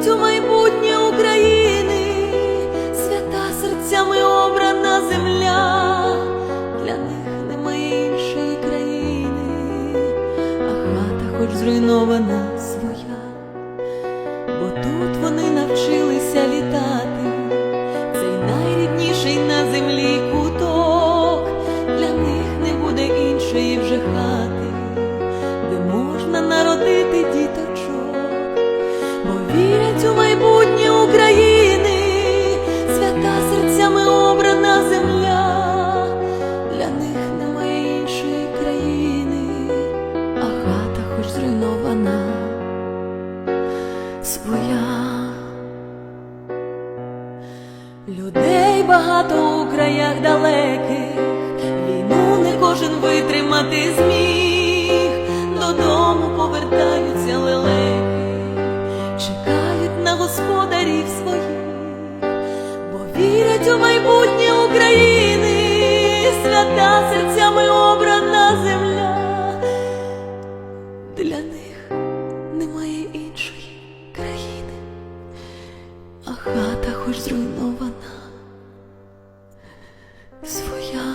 вірять у майбутнє України, свята серцями обрана земля, для них немає іншої країни, а хата хоч зруйнована своя, бо тут вони навчилися літати, цей найрідніший на землі куток, для них не буде іншої вже хати Людей багато у краях далеких, війну не кожен витримати зміг, додому повертаються лелеки, чекають на господарів своїх, бо вірять у майбутнє України, свята серцями обрана земля. Для них немає іншої країни, а хата хоч зруйнована. Своя.